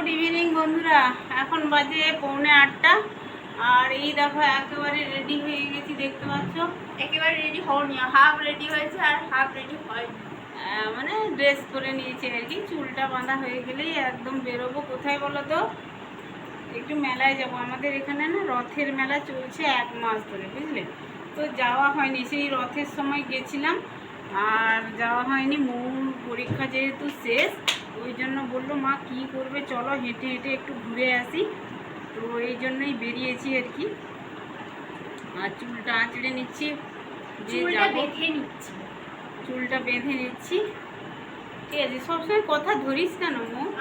Good evening বন্ধুরা। এখন বাজে পৌনে আটটা। আর এই দেখো একেবারে রেডি হয়ে গেছি দেখতে পাচ্ছ? একেবারে রেডি হওনি হাফ রেডি হয়েছে আর হাফ রেডি হয়নি। মানে ড্রেস করে নিয়েছি আর কি। চুলটা বাঁধা হয়ে গেলেই একদম বেরোবো কোথায় বলো তো? একটু মেলায় যাব। আমাদের এখানে না রথের মেলা চলছে এক মাস ধরে বুঝলে? তো যাওয়া হয়নি সেই রথের সময় গেছিলাম। আর যাওয়া হয়নি মূল পরীক্ষা যেহেতু শেষ ওই জন্য বলল মা কি করবে? চলো হেঁটে হেঁটে একটু ঘুরে আসি। তো এই জন্যই বেরিয়েছি আর কি। আর চুলটা আঁচড়ে নিচ্ছি বেঁধে নিচ্ছি। চুলটা বেঁধে নিচ্ছি। ঠিক আছে সবসময় কথা ধরিস কেন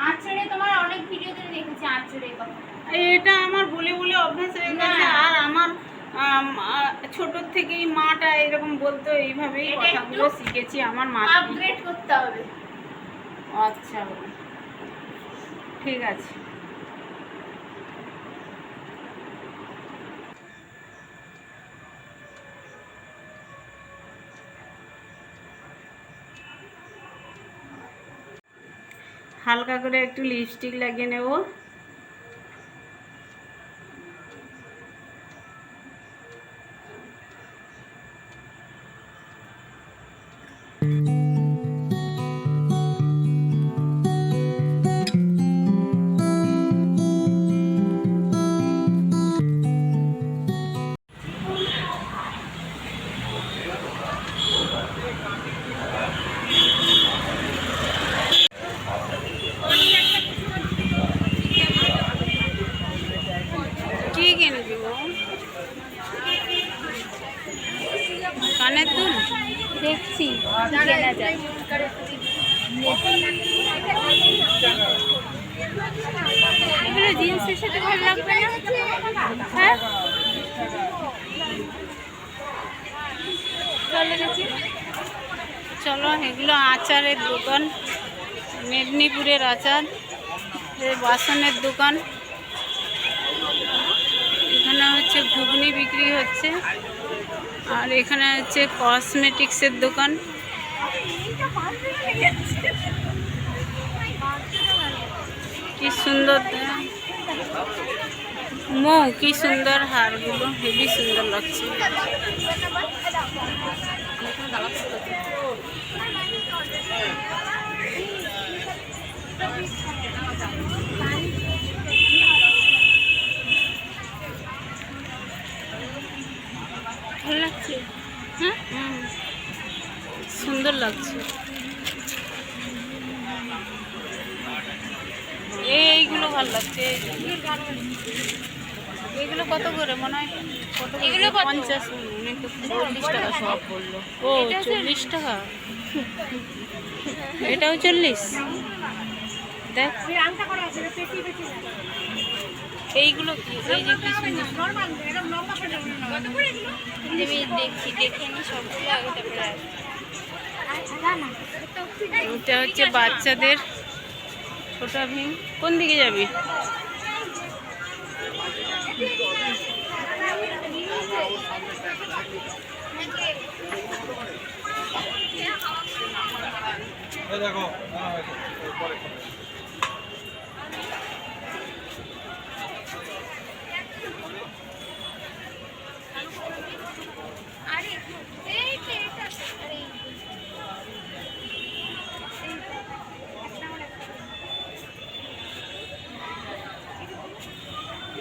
আঁচড়ে তোমার অনেক ভিডিওতে দেখেছি আঁচড়ে কথা। এটা আমার বলে বলে অভ্যাস হয়ে গেছে আর আমার ছোটোর থেকেই মাটা এরকম বলতো এইভাবেই কথাগুলো শিখেছি আমার মা আপগ্রেড করতে হবে। আচ্ছা ঠিক আছে। হালকা করে একটু লিপস্টিক লাগিয়ে নেব। সাথে ভালো লাগবে না? হ্যাঁ? চলো, এগুলো আচারের দোকান। মেদিনীপুরের আচার। বাসনের দোকান। এখানে হচ্ছে ঘুগনি বিক্রি হচ্ছে। আর এখানে হচ্ছে কসমেটিক্সের দোকান। কি সুন্দর দে- মৌ কি সুন্দর হারগুলো হেবি সুন্দর লাগছে। ভালো লাগছে? হ্যাঁ। সুন্দর লাগছে। এইগুলো ভালো লাগছে এগুলো কত করে? মনে হয় কত এগুলো? পঞ্চাশ চল্লিশ টাকা। সব বলল ও এটা চল্লিশ টাকা? এটাও চল্লিশ? দেখ। এইগুলো কি? এই যে কি আমি দেখছি দেখে নি সবগুলো আগে তারপরে এটা হচ্ছে বাচ্চাদের ছোটা ভীম কোন দিকে যাবি? আরে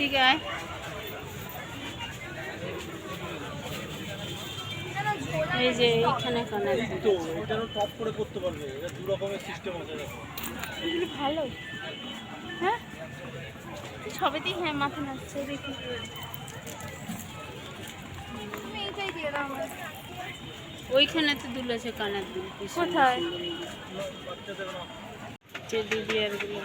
এইদিকে আয়। এই যে এইখানে কানের দুল তো এটারও টপ করে করতে পারবে। এটা দু রকমের সিস্টেম আছে দেখো। এগুলো ভালো। হ্যাঁ? সবেতেই হ্যাঁ মাথা নাচছে দেখি। তুমি এইটাই দিয়ে দাও আমার ওইখানে তো দুল আছে কানের দুল কোথায়? টেডি বিয়ারগুলো।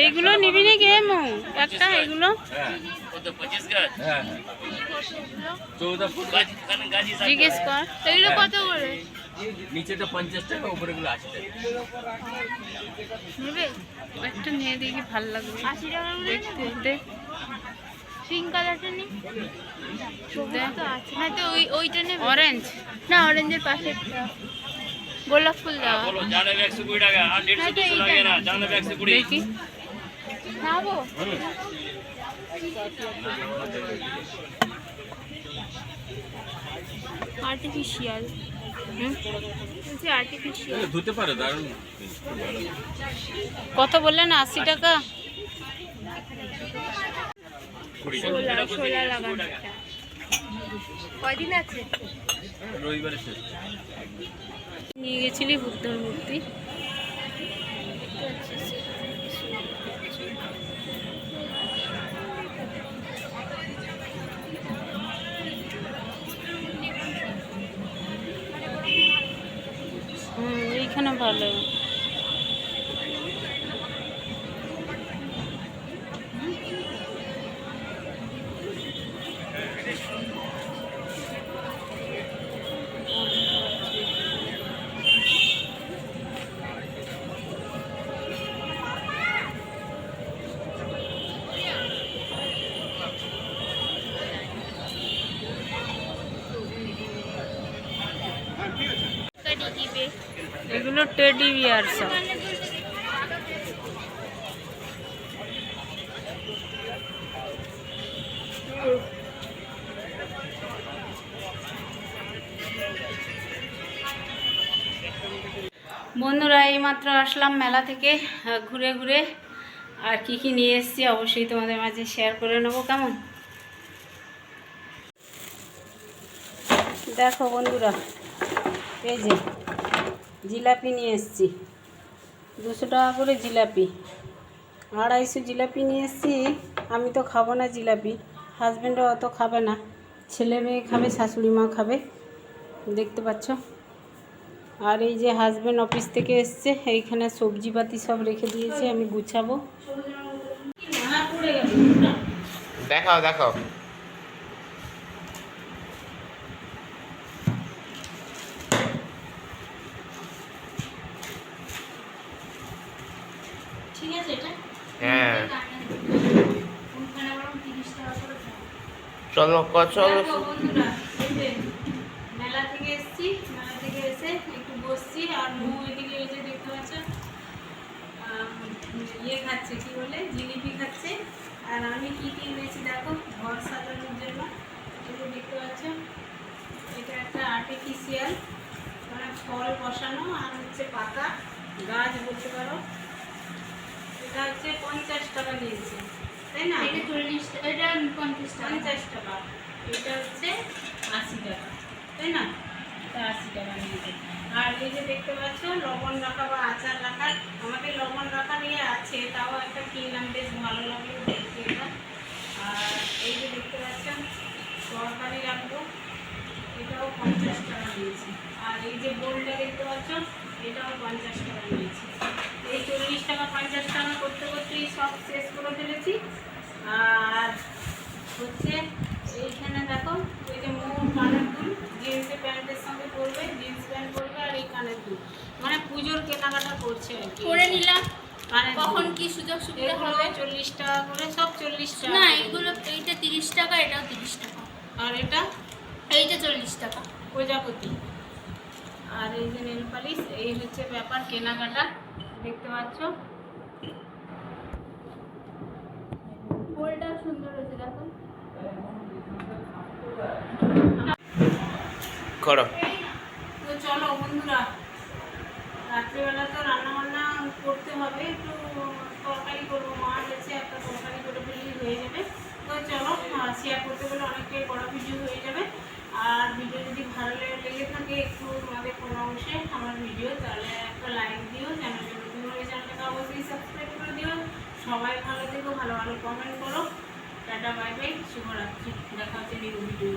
এইগুলো নিবি নাকি? এমু একটা এগুলো হ্যাঁ। গাছ এখানে গাছি জিজ্ঞেস কর। এগুলো কত করে? নিচেটা পঞ্চাশ টাকা আশি টাকা। নেবে? একটা নিয়ে দেখি ভালো লাগবে। আশি টাকা দেখতে দেখ পিঙ্ক কালারটা নেই সবুজ তো আছে। না তো ওই ওইটা নেবে। অরেঞ্জ না অরেঞ্জের পাশে গোলাপ ফুল বলো টাকা আর দেড়শো হ্যাঁ, তো দুশো এইটা লাগে না দেখি। নাবো আর্টিফিশিয়াল আর্টিফিশিয়াল ধুতে পারে দারুণ। কত বললেন? আশি টাকা? লাগানো কয়দিন আছে? রবিবারে শেষ। নিয়ে গেছিলি বুদ্ধর মূর্তি? হুম এইখানে ভালো। এগুলো টেডি বিয়ার সব। বন্ধুরা, এইমাত্র আসলাম মেলা থেকে ঘুরে ঘুরে। আর কি কি নিয়ে এসেছি অবশ্যই তোমাদের মাঝে শেয়ার করে নেব, কেমন? দেখো বন্ধুরা, এই যে জিলাপি নিয়ে এসেছি। দুশো টাকা করে জিলাপি। আড়াইশো জিলাপি নিয়ে এসেছি। আমি তো খাব না জিলাপি। হাজব্যান্ডও অত খাবে না। ছেলে মেয়ে খাবে, শাশুড়ি মা খাবে। দেখতে পাচ্ছ? আর এই যে হাজব্যান্ড অফিস থেকে এসছে, এইখানে সবজিপাতি সব রেখে দিয়েছে, আমি গুছাবো। দেখাও দেখাও। চলো চলো দেখো বন্ধুরা, এই যে মেলা থেকে এসেছি মেলা থেকে এসে একটু বসছি আর মু এদিকে এই যে দেখতে পাচ্ছ ইয়ে খাচ্ছে কি বলে জিলিপি খাচ্ছে। আর আমি কি কি এনেছি দেখো ঘর সাজানোর জন্য এই দেখতে পাচ্ছ এটা একটা আর্টিফিশিয়াল মানে ফল বসানো আর হচ্ছে পাতা গাছ বলতে পারো। এটা হচ্ছে পঞ্চাশ টাকা নিয়েছে। তাই না? এটা চল্লিশ এটা পঞ্চাশ টাকা। পঞ্চাশ টাকা। এটা হচ্ছে আশি টাকা। তাই না? এটা আশি টাকা নিয়েছে আর এই যে দেখতে পাচ্ছ লবণ রাখা বা আচার রাখার আমাদের লবণ রাখার ইয়ে আছে তাও একটা কিনলাম বেশ ভালো লাগল দেখতে এটা। আর এই যে দেখতে পাচ্ছেন তরকারি রাখব এটাও পঞ্চাশ টাকা নিয়েছি। আর এই যে বোলটা দেখতে পাচ্ছ এটাও পঞ্চাশ টাকা নিয়েছি। চল্লিশ টাকা পঞ্চাশ টাকা করতে করতেই সব শেষ করে ফেলেছি। আর হচ্ছে এইখানে দেখো ওই যে মোর কানের দুল জিন্সের প্যান্টের সঙ্গে পরবে জিন্স প্যান্ট পরবে আর এই কানের দুল। মানে পুজোর কেনাকাটা করছে আর কি। করে নিলাম। কখন কি সুযোগ সুবিধা হবে? চল্লিশ টাকা করে সব চল্লিশ টাকা না। এগুলো এইটা তিরিশ টাকা এটাও তিরিশ টাকা। আর এটা? এইটা চল্লিশ টাকা। প্রজাপতি। আর আর এই যে নেল পালিশ এই হচ্ছে ব্যাপার কেনাকাটা। দেখতে পাচ্ছ? ফুলটাও সুন্দর হয়েছে দেখো। করো। তো চলো বন্ধুরা রাত্রিবেলা তো রান্না বান্না করতে হবে একটু তরকারি করব। মাছ আছে একটা তরকারি করে ফেললেই হয়ে যাবে। তো চলো শেয়ার করতে গেলে অনেকটাই বড় ভিডিও হয়ে যাবে। আর ভিডিও যদি ভালো লেগে থাকে একটু আমাদের কোনো অংশে আমার ভিডিও তাহলে একটা লাইক দিও চ্যানেলটা চ্যানেলটাকে অবশ্যই সাবস্ক্রাইব করে দিও। সবাই ভালো থেকো, ভালো ভালো কমেন্ট করো। টাটা বাই বাই শুভরাত্রি। দেখা হচ্ছে নিউ ভিডিও